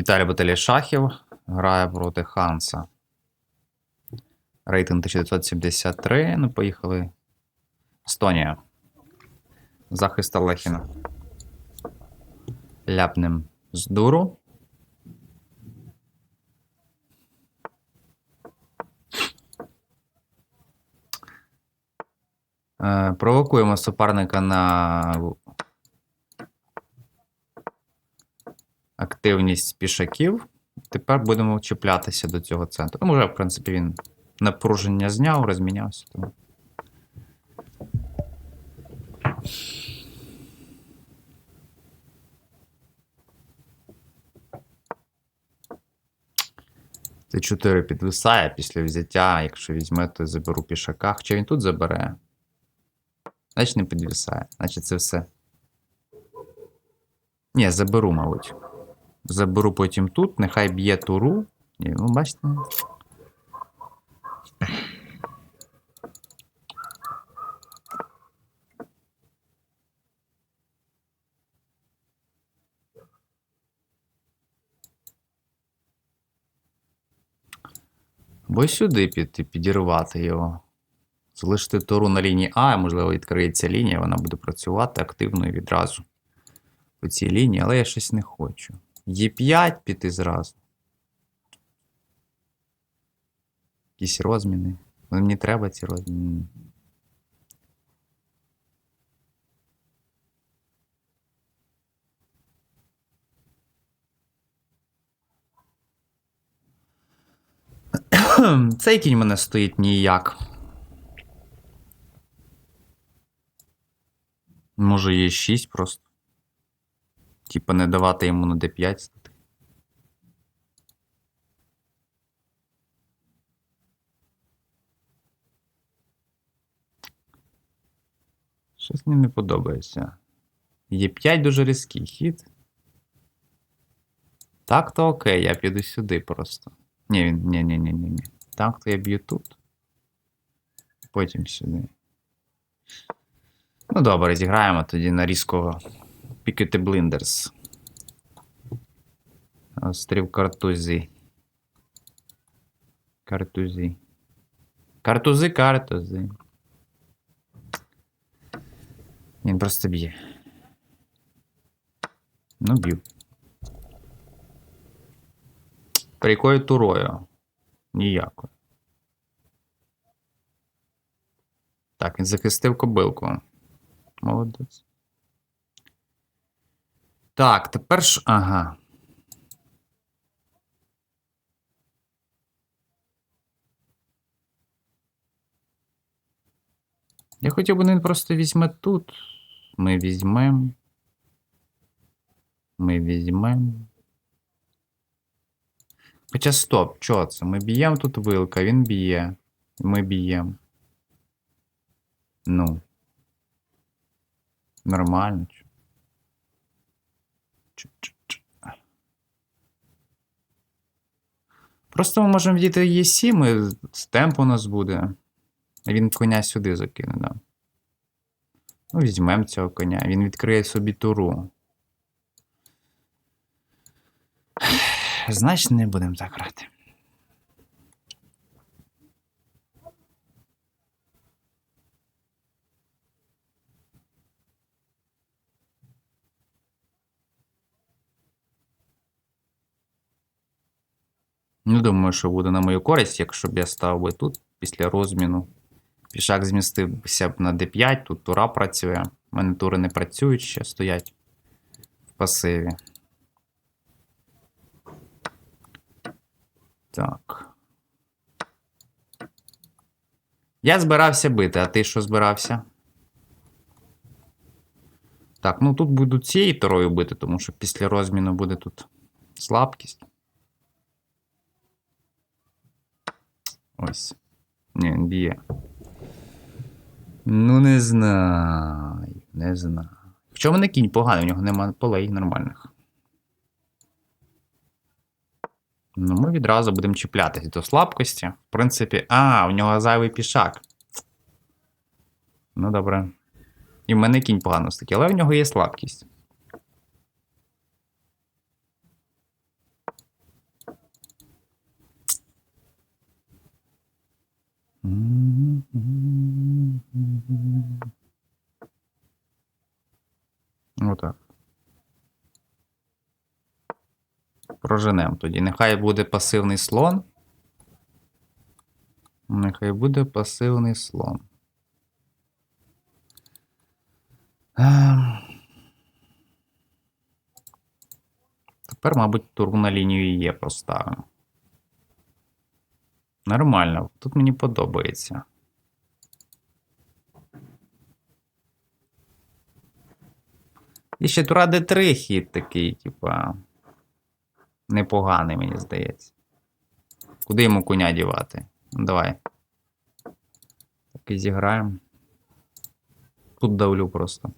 Віталій Баталій Шахів грає проти Ханса. Рейтинг 1973. Ну, поїхали. Естонія. Захист Алехіна. Ляпнем з дуру. Е, Провокуємо суперника на активність пішаків. Тепер будемо чіплятися до цього центру. Ну, вже, в принципі, він напруження зняв, розмінявся. Тому. Це 4 підвисає після взяття. Якщо візьме, то заберу пішака. Хоча він тут забере. Значить не підвисає. Значить це все. Ні, заберу, мабуть. Заберу потім тут, нехай б'є туру. Ні, ну бачите. Бо сюди піти, підірвати його. Залишити туру на лінії А, можливо, відкриється лінія, вона буде працювати активно і відразу по цій лінії, але я щось не хочу. Є5 піти зразу. Якісь розміни. Ну, Мені треба ці розміни. Цей кінь мене стоїть ніяк. Може, є 6 просто. Типа не давати йому на D5 стати. Щось мені не подобається. Є 5 дуже різкий хід. Так, то окей, я піду сюди просто. Ні, він. Ні, ні, ні, ні, ні. Так, то я б'ю тут. Потім сюди. Ну, добре, зіграємо тоді на різкого Пікети Бліндерс. Острів Картузі. Картузі. Картузи, картузи. Він просто б'є. Ну, б'ю. Прикою турою. Ніякою. Так, він захистив кобилку. Молодець. Так, тепер ж. Ага. Я хотів би він просто візьме тут. Ми візьмемо. Ми візьмемо. Хоча стоп, що це? Ми б'ємо тут вилка, він б'є. Ми б'ємо. Ну. Нормально. Просто ми можемо вдіти Е7, і темп у нас буде. Він коня сюди закине, да. Ну, візьмемо цього коня. Він відкриє собі туру. Значить, не будемо так грати. Не думаю, що буде на мою користь, якщо б я став би тут після розміну. Пішак змістився б на d5, тут тура працює. У мене тури не працюють ще, стоять в пасиві. Так. Я збирався бити, а ти що збирався? Так, ну тут буду цією турою бити, тому що після розміну буде тут слабкість. Ось. Ні, б'є. Ну, не знаю. Не знаю. В чому не кінь поганий, у нього нема полей нормальних. Ну, ми відразу будемо чіплятись до слабкості. В принципі, а, у нього зайвий пішак. Ну, добре. І в мене кінь погано стоїть, але в нього є слабкість. Отак. Проженемо тоді. Нехай буде пасивний слон. Нехай буде пасивний слон. Ем. Тепер, мабуть, туру на лінію є поставимо. Нормально, тут мені подобається. І ще тура Д3 хід такий, типа. Непоганий, мені здається. Куди йому коня дівати? Ну, давай. Так і зіграємо. Тут давлю просто.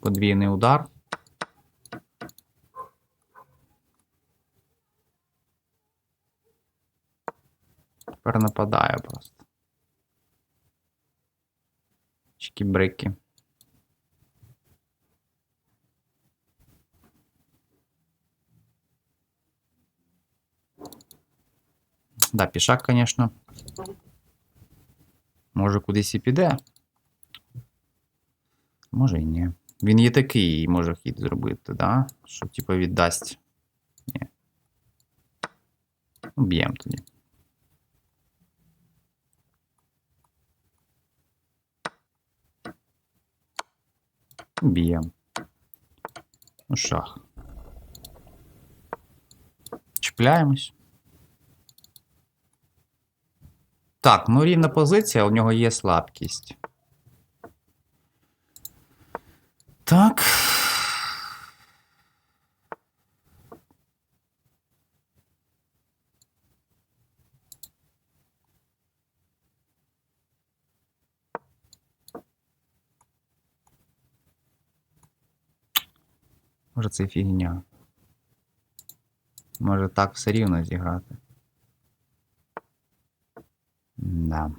Подвійний удар. Тепер нападаю просто. Чики-брики. Да, пішак, звісно. Може кудись і піде. Може і ні. Він є такий і може хід зробити, да? Що типу віддасть. Ні. Б'ємо тоді. Б'ємо. Ну, шах. Чіпляємось. Так, ну рівна позиція, у нього є слабкість. Так. Може це фігня. Може так все рівно зіграти. Да.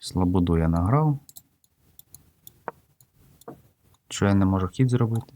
Слободу я награв. Що я не можу хід зробити?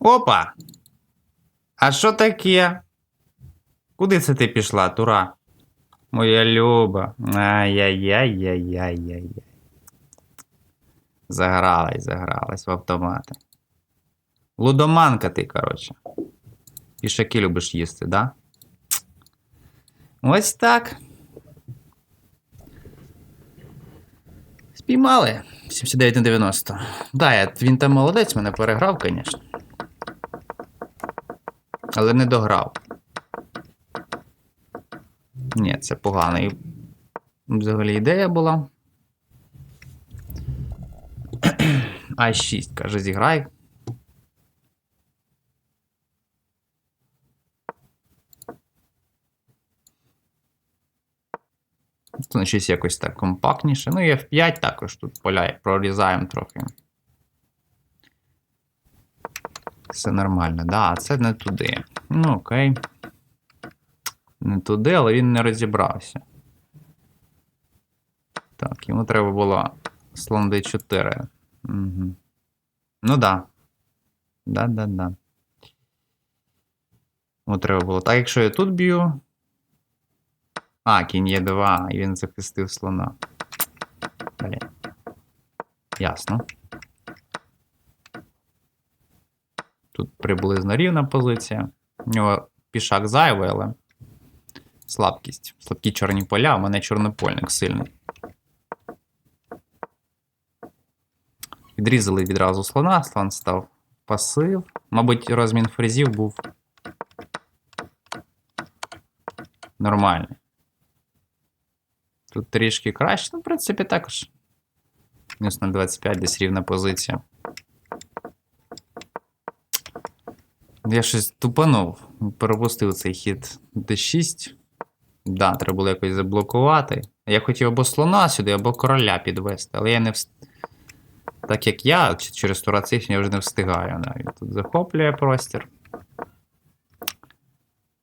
Опа! А що таке? Куди це ти пішла, Тура? Моя Люба. Ай-яй-яй-яй-яй-яй. Загралась, загралась в автомати. Лудоманка ти, коротше. Пішаки любиш їсти, да? Ось так. Спіймали. 79 на 90. Да, він там молодець, мене переграв, звісно. Але не дограв. Ні, це погана взагалі ідея була. А6, каже, зіграй. Тут щось якось так компактніше. Ну і F5 також тут поля прорізаємо трохи. Все нормально, да, це не туди. Ну, окей. Не туди, але він не розібрався. Так, йому треба було слон D4. Угу. Ну да. Да-да-да. Йому треба було. Так, якщо я тут б'ю. А, кінь є 2, і він захистив слона. Блін. Ясно. Тут приблизно рівна позиція. У нього пішак зайвий, але слабкість. Слабкі чорні поля, у мене чорнопольник сильний. Відрізали відразу слона, слон став пасив. Мабуть, розмін фрезів був нормальний. Тут трішки краще, ну, в принципі, також. Мінус на 25, десь рівна позиція. Я щось тупанув. Пропустив цей хід D6. Да, треба було якось заблокувати. Я хотів або слона сюди, або короля підвести, але я не вст... Так як я, через тура цих я вже не встигаю. Да. Він тут захоплює простір.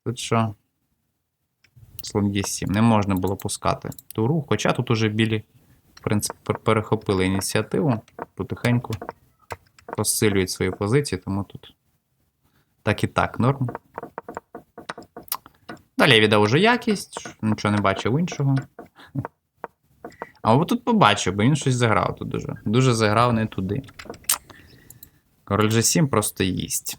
Тут що? Слон Е7. Не можна було пускати туру, хоча тут уже білі, в принципі, перехопили ініціативу. Потихеньку посилюють свої позиції, тому тут так і так норм. Далі я віддав уже якість, нічого не бачив іншого. А от тут побачив, бо він щось заграв тут дуже. Дуже заграв не туди. Король G7 просто їсть.